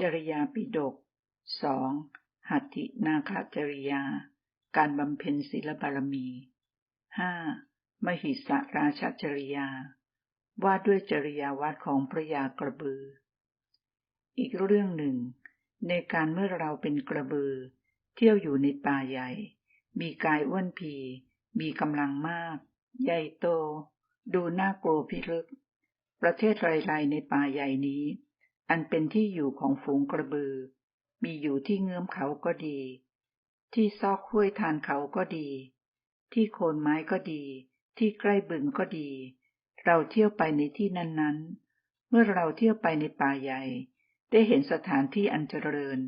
จริยาปิฎกสองหัตถินาคจริยา การบำเพ็ญศีลบารมีห้ามหิสราชจริยา ว่าด้วยจริยาวัดของพระยากระบือ อีกเรื่องหนึ่ง ในการเมื่อเราเป็นกระบือ เที่ยวอยู่ในป่าใหญ่ มีกายอ้วนพี มีกำลังมาก ใหญ่โต ดูน่ากลัวพิลึก ประเทศไรๆในป่าใหญ่นี้ อันเป็นที่อยู่ของฝูงกระบือ มีอยู่ที่เงื้อมเขาก็ดี ที่ซอกห้วยทานเขาก็ดี ที่โคนไม้ก็ดี ที่ใกล้บึงก็ดี เราเที่ยวไปในที่นั้นๆ เมื่อเราเที่ยวไปในป่าใหญ่ ได้เห็นสถานที่อันเจริญ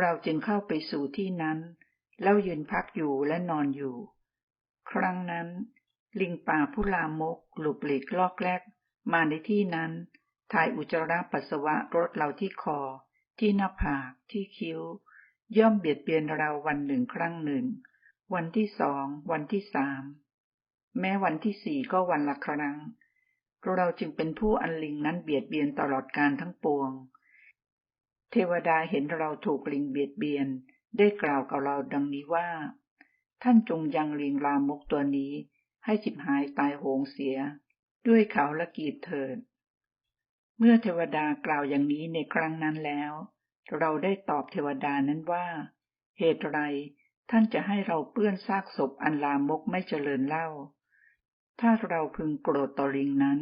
เราจึงเข้าไปสู่ที่นั้น แล้วยืนพักอยู่และนอนอยู่ ครั้งนั้น ลิงป่าผู้ลามกหลุบหลีกลอกแลกมาในที่นั้น ถ่ายอุจจาระปัสสาวะรถเราที่คอ ที่หน้าผาก ที่คิ้ว ย่อมเบียดเบียนเราวันหนึ่งครั้งหนึ่ง วันที่สอง วันที่สาม แม้วันที่สี่ก็วันละครั้ง เราจึงเป็นผู้อันลิงนั้นเบียดเบียนตลอดการทั้งปวง เทวดาเห็นเราถูกลิงเบียดเบียน ได้กล่าวกับเราดังนี้ว่า ท่านจงยังลิงลามกตัวนี้ ให้จิบหายตายโหงเสีย ด้วยเขาละกีดเถิด เมื่อเทวดากล่าวอย่างนี้ในครั้งนั้นแล้ว เราได้ตอบเทวดานั้นว่า เหตุไรท่านจะให้เราเปื้อนซากศพอันลามกไม่เจริญเล่า ถ้าเราพึงโกรธต่อลิงนั้น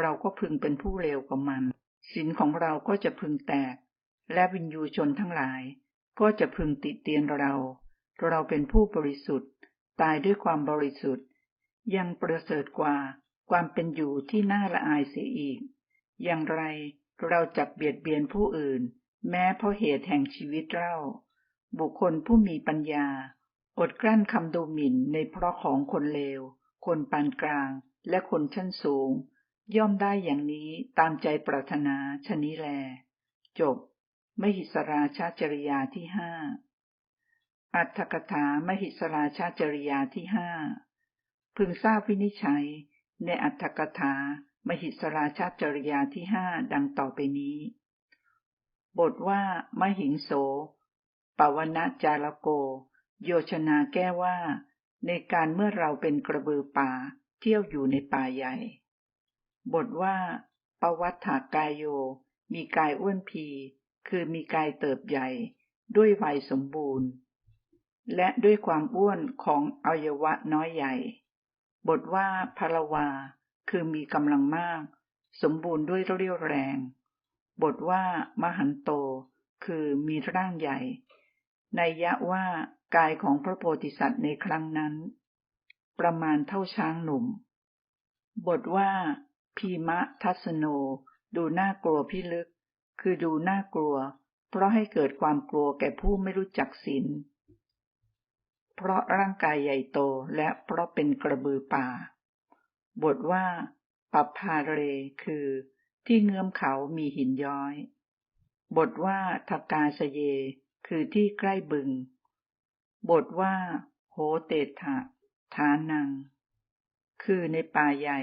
เราก็พึงเป็นผู้เลวกว่ามันศีลของเราก็จะพึงแตก และวิญญูชนทั้งหลาย ก็จะพึงติเตียนเรา เราเป็นผู้บริสุทธิ์ ตายด้วยความบริสุทธิ์ ยังประเสริฐกว่าความเป็นอยู่ที่น่าละอายเสียอีก อย่างไรเราจับเบียดเบียนผู้อื่น แม้เพราะเหตุแห่งชีวิตเรา บุคคลผู้มีปัญญา อดกลั้นคำดูหมิ่นในเพราะของคนเลว คนปานกลาง และคนชั้นสูง ย่อมได้อย่างนี้ตามใจปรารถนาชนิแล จบ มหิสราชาจริยาที่ห้าอัตถกถามหิสราชาจริยาที่ห้าพึงทราบวินิจฉัย ในอัตถกถา มหิสราชาจริยาที่ห้าดังต่อไปนี้ บทว่ามหิงโสปวนาจารโก โยชนาแก้ว่า ในการเมื่อเราเป็นกระบือป่า เที่ยวอยู่ในป่าใหญ่ บทว่า ปวัตถากายโย มีกายอ้วนพี คือมีกายเติบใหญ่ ด้วยวัยสมบูรณ์ และด้วยความอ้วนของอวัยวะน้อยใหญ่ บทว่าพลวา คือมีกำลังมาก สมบูรณ์ด้วยเรี่ยวแรง บทว่ามหันโต คือมีร่างใหญ่ในยะว่ากายของพระโพธิสัตว์ในครั้งนั้น ประมาณเท่าช้างหนุ่ม บทว่า พีมะทัสโน ดูน่ากลัวพิลึก คือดูน่ากลัว เพราะให้เกิดความกลัวแก่ผู้ไม่รู้จักศีลเพราะร่างกายใหญ่โตและเพราะเป็นกระบือป่า บทว่า ปัปพาเร คือ ที่เงื้อมเขามีหินย้อย บทว่าทกาสเย คือที่ใกล้บึง บทว่า โหเตถะทานัง คือในป่าใหญ่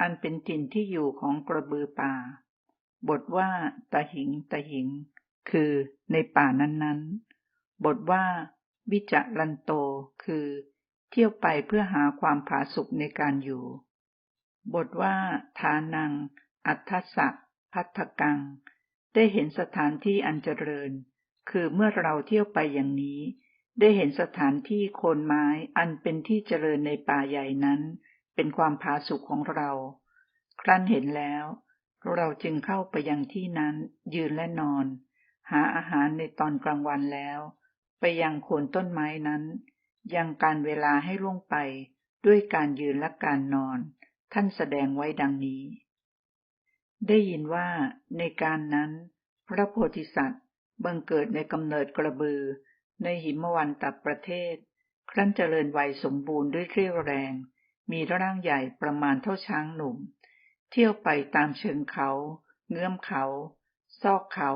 อันเป็นถิ่นที่อยู่ของกระบือป่า บทว่า ตะหิง ตะหิง คือในป่านั้นๆ บทว่า วิจลันโต คือ เที่ยวไปเพื่อหาความผาสุกในการอยู่ บทว่าทานัง อัฏฐสักพัทธกัง ได้เห็นสถานที่อันเจริญ คือเมื่อเราเที่ยวไปอย่างนี้ ได้เห็นสถานที่โคนไม้อันเป็นที่เจริญในป่าใหญ่นั้น เป็นความผาสุกของเรา ครั้นเห็นแล้ว เราจึงเข้าไปยังที่นั้น ยืนและนอน หาอาหารในตอนกลางวันแล้ว ไปยังโคนต้นไม้นั้น ยังการเวลาให้ล่วงไปด้วยการยืนและการนอน ท่านแสดงไว้ดังนี้ ได้ยินว่าในการนั้น พระโพธิสัตว์บังเกิดในกำเนิดกระบือ ในหิมวันตับประเทศ ครั้นเจริญวัยสมบูรณ์ด้วยเรี่ยวแรง มีร่างใหญ่ประมาณเท่าช้างหนุ่ม เที่ยวไปตามเชิงเขา เงื้อมเขา ซอกเขา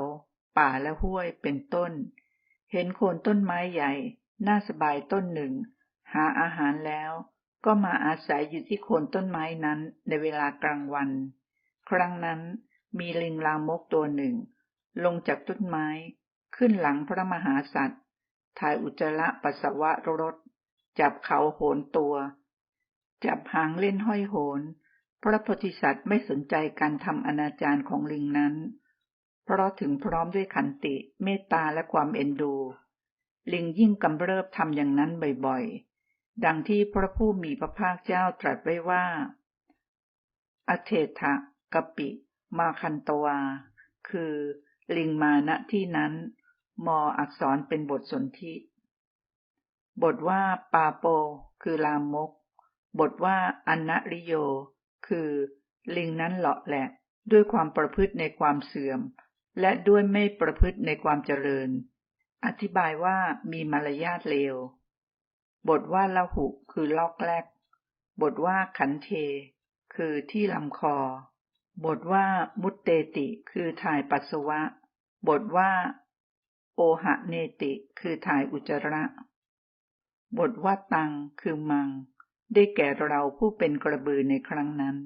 ป่าและห้วยเป็นต้น เห็นโคนต้นไม้ใหญ่ น่าสบายต้นหนึ่ง หาอาหารแล้ว ก็มาอาศัยอยู่ที่โคนต้นไม้นั้นในเวลากลางวัน ครั้งนั้นมีลิงลามกตัวหนึ่ง ลงจากต้นไม้ขึ้นหลังพระมหาสัตว์ถ่ายอุจจาระปัสสาวะรถ จับเขาโหนตัว จับหางเล่นห้อยโหน พระโพธิสัตว์ไม่สนใจการทำอนาจารของลิงนั้น เพราะถึงพร้อมด้วยขันติเมตตาและความเอ็นดู ลิงยิ่งกำเริบทำอย่างนั้นบ่อยๆ ดังที่พระผู้มีพระภาคเจ้าตรัสไว้ว่า อเทถะกปิ มาคันตวา คือ ลิงมาณที่นั้น มออักษรเป็นบทสนธิบทว่าปาโป คือลามก บทว่าอนนริโย คือ ลิงนั้นเลาะแหละ ด้วยความประพฤติในความเสื่อม และด้วยไม่ประพฤติในความเจริญ อธิบายว่ามีมารยาทเลว บทว่าละหุคือลอกแรก บทว่าขันเท คือที่ลำคอ บทว่ามุตเตติคือถ่ายปัสสาวะ บทว่า โอหะเนติคือถ่ายอุจจาระ บทว่าตังคือมัง ได้แก่เราผู้เป็นกระบือในครั้งนั้น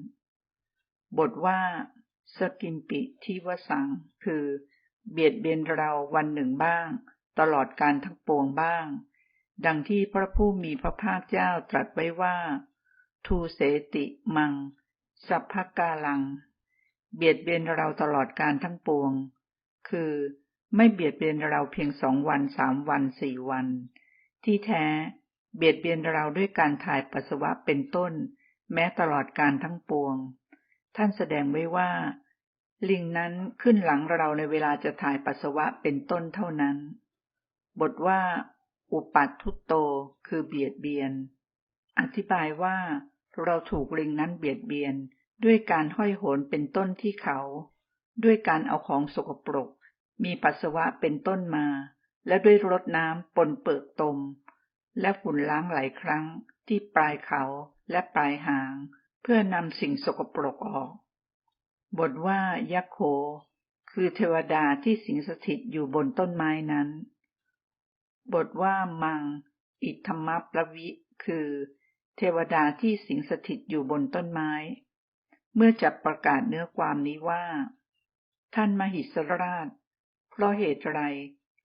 บทว่า สกิมปิทิวสัง คือ เบียดเบียนเราวันหนึ่งบ้าง ตลอดการทั้งปวงบ้าง ดังที่พระผู้มีพระภาคเจ้าตรัสไว้ว่า ทูเสติมัง สัพพกาลัง เบียดเบียนเราตลอดการทั้งปวง คือไม่เบียดเบียนเราเพียงสองวันสามวันสี่วัน ที่แท้ เบียดเบียนเราด้วยการถ่ายปัสสาวะเป็นต้น แม้ตลอดการทั้งปวง ท่านแสดงไว้ว่า ลิงนั้นขึ้นหลังเราในเวลาจะถ่ายปัสสาวะเป็นต้นเท่านั้น บทว่า อุปัตทุตโตคือเบียดเบียน อธิบายว่าเราถูกลิงนั้นเบียดเบียนด้วยการห้อยโหนเป็นต้นที่เขา ด้วยการเอาของสกปรก มีปัสสาวะเป็นต้นมา และด้วยรดน้ำปนเปิกตม และฝุ่นล้างหลายครั้งที่ปลายเขาและปลายหาง เพื่อนำสิ่งสกปรกออก บทว่ายักโขคือเทวดาที่สิงสถิตอยู่บนต้นไม้นั้น บทว่ามัง อิทธรรมปลวิ คือ เทวดาที่สิงสถิตอยู่บนต้นไม้ เมื่อจับประกาศเนื้อความนี้ว่า ท่านมหิสราช เพราะเหตุไร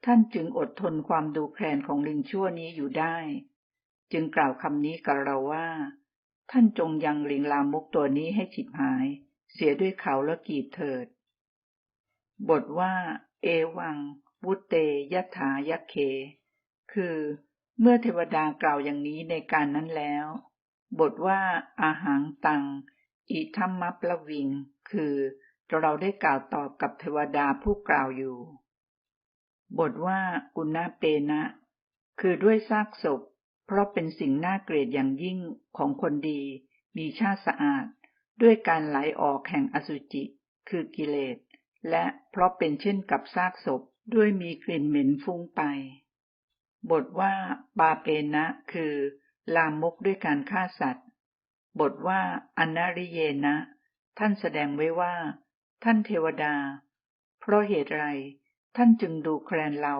ท่านจึงอดทนความดูแคลนของลิงชั่วนี้อยู่ได้ จึงกล่าวคำนี้กับเราว่า ท่านจงยังลิงลามกตัวนี้ให้ฉิบหาย เสียด้วยเขาและกีบเถิด บทว่า เอวังวุตเตยถายักเค คือ เมื่อเทวดากล่าวอย่างนี้ในการนั้นแล้ว บทว่าอาหางตัง อิทัมมัปละวิง คือเราได้กล่าวตอบกับเทวดาผู้กล่าวอยู่ บทว่ากุณาเปนะ คือด้วยซากศพ เพราะเป็นสิ่งน่าเกลียดอย่างยิ่งของคนดี มีชาติสะอาด ด้วยการไหลออกแห่งอสุจิ คือกิเลส และเพราะเป็นเช่นกับซากศพ ด้วยมีกลิ่นเหม็นฟุ้งไป บทว่าปาเปนะ คือ ลามกด้วยการฆ่าสัตว์ บทว่าอนาริเยนะ ท่านแสดงไว้ว่า ท่านเทวดา เพราะเหตุไร ท่านจึงดูแคลนเรา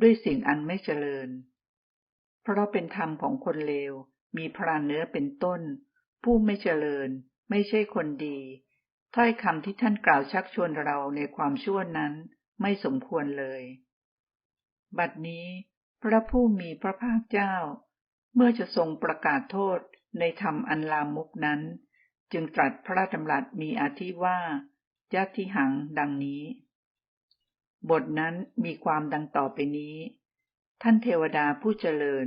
ด้วยสิ่งอันไม่เจริญ เพราะเป็นธรรมของคนเลว มีพรานเนื้อเป็นต้น ผู้ไม่เจริญ ไม่ใช่คนดีถ้อยคำที่ท่านกล่าวชักชวนเราในความชั่วนั้นไม่สมควรเลย บัดนี้ พระผู้มีพระภาคเจ้า เมื่อจะทรงประกาศโทษในธรรมอันลามกนั้น จึงตรัสพระดำรัสมีอาทิว่ายัติหังดังนี้ บทนั้นมีความดังต่อไปนี้ ท่านเทวดาผู้เจริญ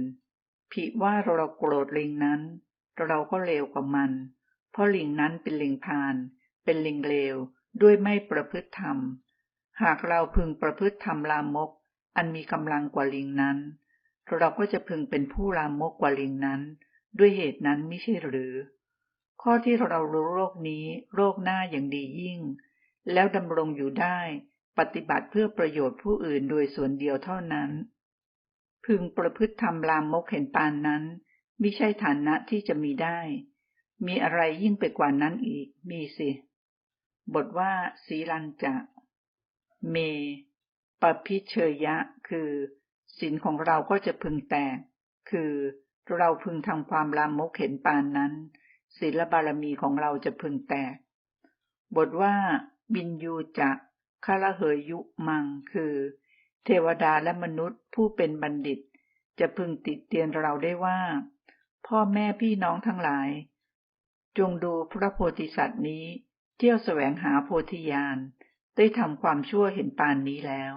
ผิว่าเราโกรธลิงนั้น เราก็เลวกว่ามัน เพราะลิงนั้นเป็นลิงพาน เป็นลิงเลวด้วยไม่ประพฤติธรรม หากเราพึงประพฤติธรรมลามก อันมีกำลังกว่าลิงนั้น เราก็จะพึงเป็นผู้ลามกกว่าลิงนั้น ด้วยเหตุนั้นไม่ใช่หรือ ข้อที่เรารู้โรคนี้ โรคหน้าอย่างดียิ่ง แล้วดำรงอยู่ได้ ปฏิบัติเพื่อประโยชน์ผู้อื่นโดยส่วนเดียวเท่านั้น พึงประพฤติทำลามกเห็นปานนั้นไม่ใช่ฐานะที่จะมีได้ มีอะไรยิ่งไปกว่านั้นอีก มีสิ บทว่าสีลันจะ เม ปพิเชยะ คือศีลของเราก็จะพึงแตก คือเราพึงทำความลามกเห็นปานนั้นศีลบารมีของเราจะพึงแตก บทว่า บินยูจะคาละเหยยุมัง คือ เทวดาและมนุษย์ผู้เป็นบัณฑิต จะพึงติดเตียนเราได้ว่า พ่อแม่พี่น้องทั้งหลาย จงดูพระโพธิสัตว์นี้ เที่ยวแสวงหาโพธิญาณ ได้ทำความชั่วเห็นปานนี้แล้ว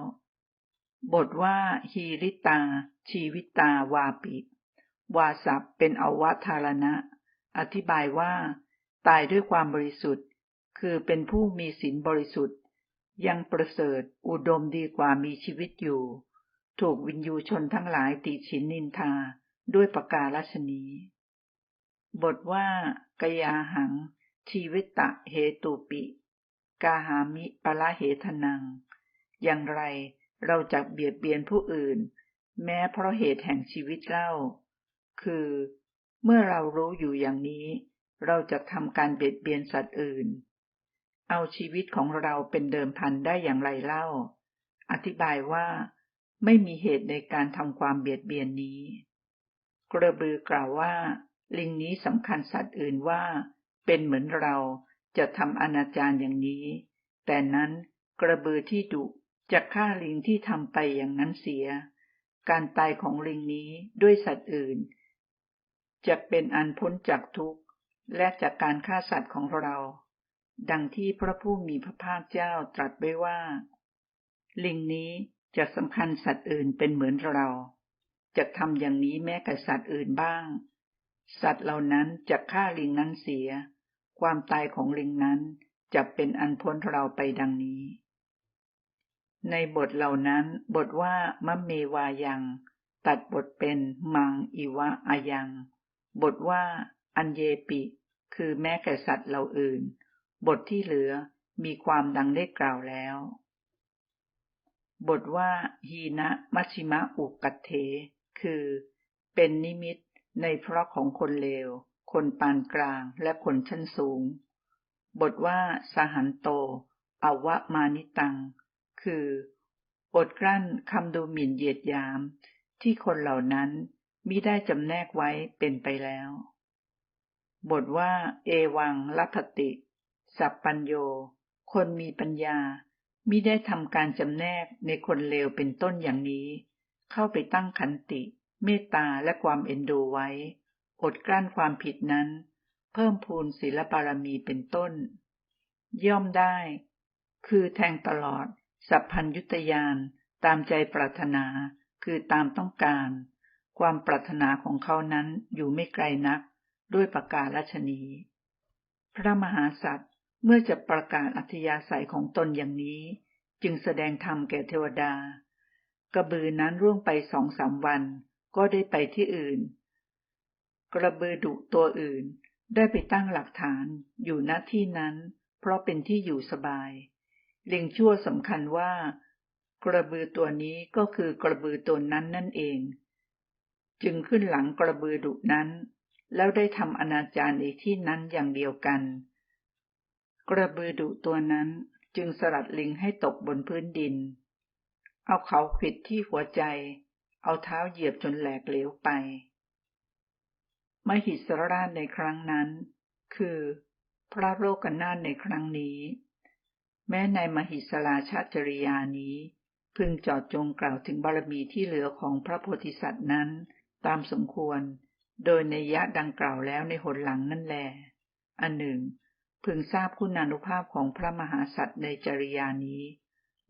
บทว่าฮีริตา ชีวิตาวาปิ วาสับเป็นอวัธารณะ อธิบายว่า ตายด้วยความบริสุทธิ์ คือเป็นผู้มีศีลบริสุทธิ์ ยังประเสริฐอุดมดีกว่ามีชีวิตอยู่ ถูกวินยูชนทั้งหลายติชินนินทาด้วยประกาศชนีบทว่ากยาหัง ชีวิตตะเหตุปิ กาหามิปละเหทนัง อย่างไรเราจะเบียดเบียนผู้อื่น แม้เพราะเหตุแห่งชีวิตเล่า คือ เมื่อเรารู้อยู่อย่างนี้ เราจะทำการเบียดเบียนสัตว์อื่น เอาชีวิตของเราเป็นเดิมพันได้อย่างไรเล่า อธิบายว่าไม่มีเหตุในการทำความเบียดเบียนนี้ กระบือกล่าวว่า ลิงนี้สำคัญสัตว์อื่นว่า เป็นเหมือนเรา จะทำอนาจารอย่างนี้ แต่นั้นกระบือที่ดุจะฆ่าลิงที่ทำไปอย่างนั้นเสีย การตายของลิงนี้ด้วยสัตว์อื่น จะเป็นอันพ้นจากทุกข์ และจากการฆ่าสัตว์ของเรา ดังที่พระผู้มีพระภาคเจ้าตรัสไว้ว่า ลิงนี้จะสำคัญสัตว์อื่นเป็นเหมือนเรา จะทำอย่างนี้แม้กับสัตว์อื่นบ้าง สัตว์เหล่านั้นจะฆ่าลิงนั้นเสีย ความตายของลิงนั้นจะเป็นอันพ้นเราไปดังนี้ ในบทเหล่านั้นบทว่ามะเมวายัง ตัดบทเป็นมังอิวะอายัง บทว่าอันเยปิ คือแม้แก่สัตว์เหล่าอื่น บทที่เหลือมีความดังได้กล่าวแล้ว บทว่าฮีนะมัชิมะอุกัตเท คือ เป็นนิมิตในเพราะของคนเลว คนปานกลางและคนชั้นสูง บทว่าสหันโตอวะมานิตัง คือ อดกลั้นคำดูหมิ่นเหยียดยาม ที่คนเหล่านั้นมิได้จำแนกไว้เป็นไปแล้ว บทว่า เอวังลัพติ สัพปัญโย คนมีปัญญามิได้ทำการจำแนกในคนเลวเป็นต้นอย่างนี้ เข้าไปตั้งขันติ เมตตาและความเอ็นดูไว้ อดกลั้นความผิดนั้น เพิ่มพูนศีลบารมีเป็นต้น ย่อมได้ คือแทงตลอด สัพพัญยุตยานตามใจปรารถนาคือตามต้องการ ความปรารถนาของเขานั้นอยู่ไม่ไกลนัก ด้วยประกาศราชนี พระมหาสัตว์เมื่อจะประกาศอัธยาศัยของตนอย่างนี้ จึงแสดงธรรมแก่เทวดา กระบือนั้นร่วงไปสองสามวัน ก็ได้ไปที่อื่น กระบือดุตัวอื่น ได้ไปตั้งหลักฐานอยู่ณที่นั้น เพราะเป็นที่อยู่สบาย ลิงชั่วสำคัญว่า กระบือตัวนี้ก็คือกระบือตัวนั้นนั่นเอง จึงขึ้นหลังกระบือดุนั้น แล้วได้ทำอนาจารในที่นั้นอย่างเดียวกัน กระบือดุตัวนั้นจึงสลัดลิงให้ตกบนพื้นดิน เอาเขาขิดที่หัวใจ เอาเท้าเหยียบจนแหลกเหลวไป มหิสรราชในครั้งนั้น คือ พระโลกนาถในครั้งนี้ แม้ในมหิสลาชาจริยานี้ พึงจอดจงกล่าวถึงบารมีที่เหลือของพระโพธิสัตว์นั้น ตามสมควร โดยในยะดังกล่าวแล้วในหนหลังนั่นแล อันหนึ่ง พึงทราบคุณานุภาพของพระมหาสัตว์ในจริยานี้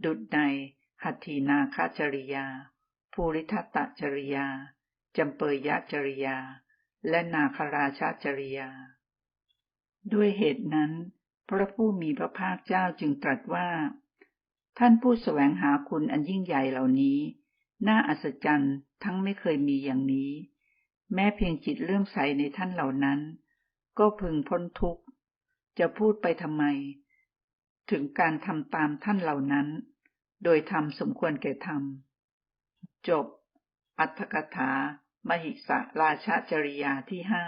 ดุดในหัตถีนาคจริยา ภูริทัตตจริยาจำเปยยะจริยา และนาคราชาจริยา ด้วยเหตุนั้น พระผู้มีพระภาคเจ้าจึงตรัสว่า ท่านผู้แสวงหาคุณอันยิ่งใหญ่เหล่านี้ น่าอัศจรรย์ทั้งไม่เคยมีอย่างนี้ แม้เพียงจิตเลื่อมใสในท่านเหล่านั้น ก็พึงพ้นทุกข์ จะพูดไปทำไม ถึงการทำตามท่านเหล่านั้น โดยทำสมควรแก่ธรรมจบ อัตถกถา มหิสราชจริยาที่ห้า